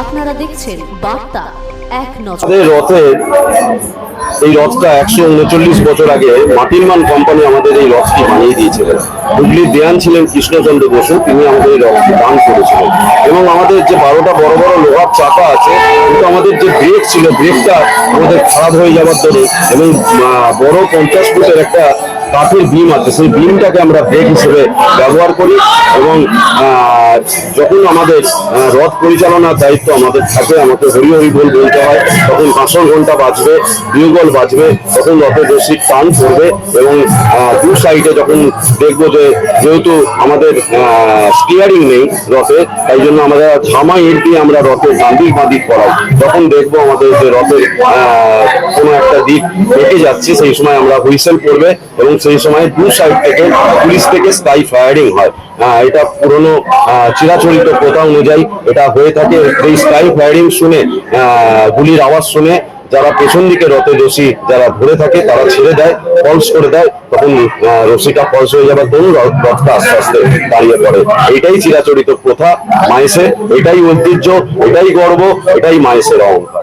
আপনারা দেখছেন বার্তা এক নজর। রথের এই রথটা একশো উনচল্লিশ বছর আগে মাটিরমান কোম্পানি আমাদের এই রথটি বানিয়ে দিয়েছিলেন হুগলির দেয়ান ছিলেন কৃষ্ণচন্দ্র বসু, তিনি আমাদের এই রথটি দান করেছিলেন। এবং আমাদের যে বারোটা বড় বড় লোহার চাকা আছে, কিন্তু আমাদের যে ব্রেক ছিল ব্রেকটা আমাদের খারাপ হয়ে যাওয়ার দরুন এবং বড় পঞ্চাশ ফুটের একটা কাঠের বিম আছে, সেই বিমটাকে আমরা ব্রেক হিসেবে ব্যবহার করি এবং যখন আমাদের রথ পরিচালনার দায়িত্ব আমাদের থাকে, আমাকে হরি হরি বল বলতে হয়, তখন কাঁসর ঘণ্টা বাজবে বিউগল বাজবে, তখন রথের রশির টান পড়বে এবং দু সাইডে যখন দেখব যে যেহেতু আমাদের স্টিয়ারিং নেই রথে, তাই জন্য আমাদের ঝামা ইট দিয়ে আমরা রথের গান্ধিক বাঁধিক করাই। তখন দেখব আমাদের যে রথের কোনো একটা দিক কেটে যাচ্ছে, সেই সময় আমরা হুইসেল করবে এবং সেই সময় দু সাইড থেকে পুলিশ থেকে স্কাই ফায়ারিং হয়। এটা পুরনো চিরাচরিত প্রথা অনুযায়ী এটা হয়ে থাকে। এই স্কাই ফায়ারিং শুনে গুলির আওয়াজ শুনে যারা পেছন দিকে রথে রশি যারা ধরে থাকে, তারা ছেড়ে দেয় ফলস করে দেয়, তখন রশিটা ফলস হয়ে যাবার দরুন রথ- রথটা আস্তে আস্তে দাঁড়িয়ে পড়ে। এটাই চিরাচরিত প্রথা মাইসের এটাই ঐতিহ্য, এটাই গর্ব, এটাই মাইসের অহংকার।